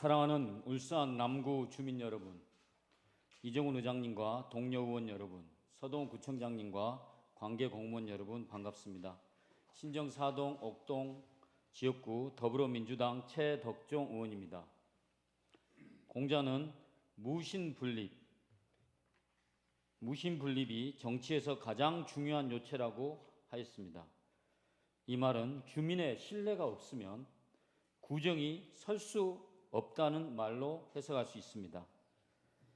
사랑하는 울산 남구 주민 여러분, 이정훈 의장님과 동료 의원 여러분, 서동 구청장님과 관계 공무원 여러분 반갑습니다. 신정 사동 옥동 지역구 더불어민주당 최덕종 의원입니다. 공자는 무신분립, 무신분립이 정치에서 가장 중요한 요체라고 하였습니다. 이 말은 주민의 신뢰가 없으면 구정이 설수 없다는 말로 해석할 수 있습니다.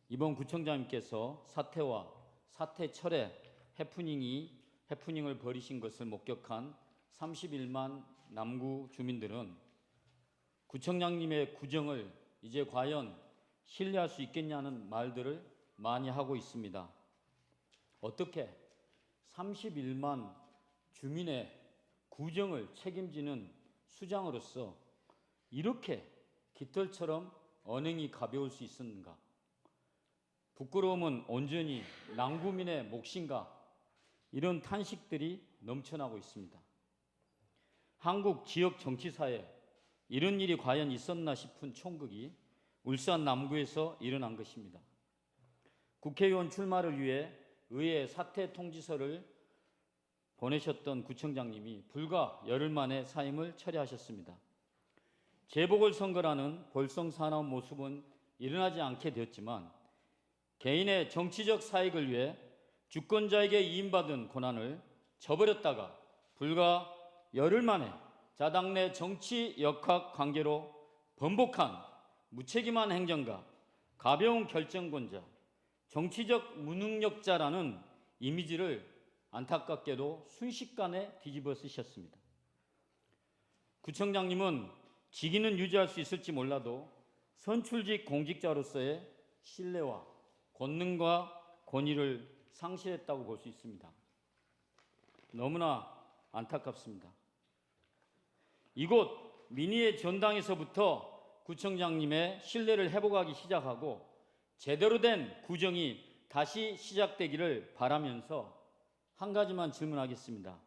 이번 구청장님께서 사태와 사태 철에 해프닝이 해프닝을 벌이신 것을 목격한 31만 남구 주민들은 구청장님의 구정을 이제 과연 신뢰할 수 있겠냐는 말들을 많이 하고 있습니다. 어떻게 31만 주민의 구정을 책임지는 수장으로서 이렇게 깃털처럼 언행이 가벼울 수 있었는가? 부끄러움은 온전히 남구민의 몫인가? 이런 탄식들이 넘쳐나고 있습니다. 한국 지역 정치사에 이런 일이 과연 있었나 싶은 총극이 울산 남구에서 일어난 것입니다. 국회의원 출마를 위해 의회 사퇴 통지서를 보내셨던 구청장님이 불과 열흘 만에 사임을 철회하셨습니다. 재보궐선거라는 볼썽사나운 모습은 일어나지 않게 되었지만 개인의 정치적 사익을 위해 주권자에게 이임받은 권한을 저버렸다가 불과 열흘 만에 자당 내 정치 역학 관계로 번복한 무책임한 행정가, 가벼운 결정권자, 정치적 무능력자라는 이미지를 안타깝게도 순식간에 뒤집어 쓰셨습니다. 구청장님은 직위는 유지할 수 있을지 몰라도 선출직 공직자로서의 신뢰와 권능과 권위를 상실했다고 볼 수 있습니다. 너무나 안타깝습니다. 이곳 민의의 전당에서부터 구청장님의 신뢰를 회복하기 시작하고 제대로 된 구정이 다시 시작되기를 바라면서 한 가지만 질문하겠습니다.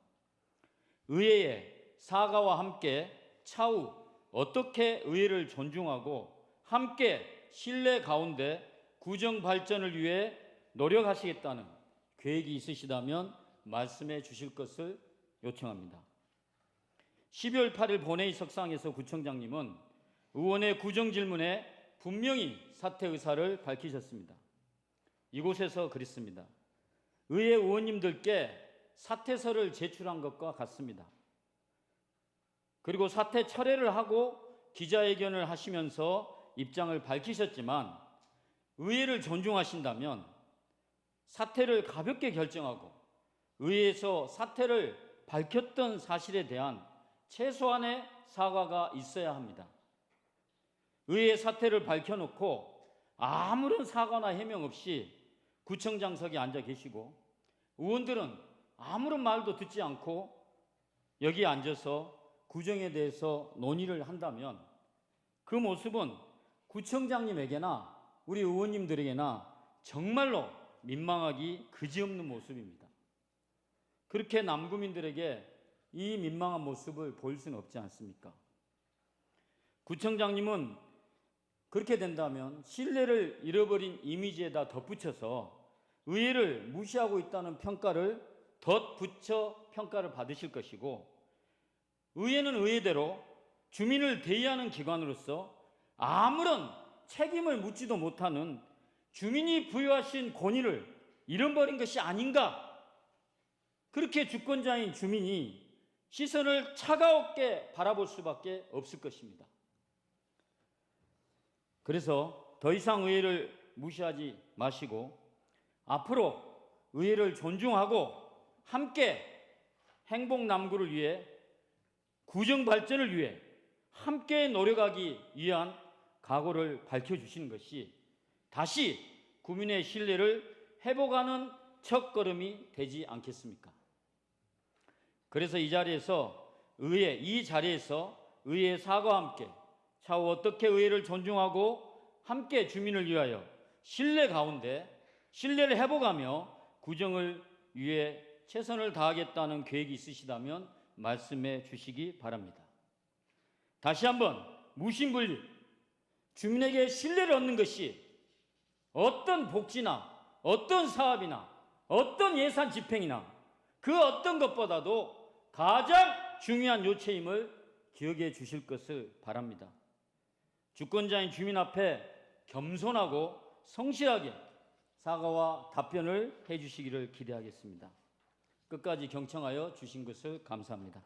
의회의 사과와 함께 차후 어떻게 의회를 존중하고 함께 신뢰 가운데 구정 발전을 위해 노력하시겠다는 계획이 있으시다면 말씀해 주실 것을 요청합니다. 12월 8일 본회의 석상에서 구청장님은 의원의 구정 질문에 분명히 사퇴 의사를 밝히셨습니다. 이곳에서 그랬습니다. 의회 의원님들께 사퇴서를 제출한 것과 같습니다. 그리고 사퇴 철회를 하고 기자회견을 하시면서 입장을 밝히셨지만 의회를 존중하신다면 사퇴를 가볍게 결정하고 의회에서 사퇴를 밝혔던 사실에 대한 최소한의 사과가 있어야 합니다. 의회 사퇴를 밝혀놓고 아무런 사과나 해명 없이 구청장석에 앉아 계시고 의원들은 아무런 말도 듣지 않고 여기 앉아서 구정에 대해서 논의를 한다면 그 모습은 구청장님에게나 우리 의원님들에게나 정말로 민망하기 그지없는 모습입니다. 그렇게 남구민들에게 이 민망한 모습을 보일 수는 없지 않습니까? 구청장님은 그렇게 된다면 신뢰를 잃어버린 이미지에다 덧붙여서 의회를 무시하고 있다는 평가를 덧붙여 평가를 받으실 것이고 의회는 의회대로 주민을 대의하는 기관으로서 아무런 책임을 묻지도 못하는 주민이 부여하신 권위를 잃어버린 것이 아닌가 그렇게 주권자인 주민이 시선을 차가웠게 바라볼 수밖에 없을 것입니다. 그래서 더 이상 의회를 무시하지 마시고 앞으로 의회를 존중하고 함께 행복 남구를 위해 구정 발전을 위해 함께 노력하기 위한 각오를 밝혀주시는 것이 다시 국민의 신뢰를 회복하는 첫 걸음이 되지 않겠습니까? 그래서 이 자리에서 의회, 이 자리에서 의회 사과와 함께 차후 어떻게 의회를 존중하고 함께 주민을 위하여 신뢰 가운데 신뢰를 회복하며 구정을 위해 최선을 다하겠다는 계획이 있으시다면 말씀해 주시기 바랍니다. 다시 한번 무신분립, 주민에게 신뢰를 얻는 것이 어떤 복지나 어떤 사업이나 어떤 예산 집행이나 그 어떤 것보다도 가장 중요한 요체임을 기억해 주실 것을 바랍니다. 주권자인 주민 앞에 겸손하고 성실하게 사과와 답변을 해 주시기를 기대하겠습니다. 끝까지 경청하여 주신 것을 감사합니다.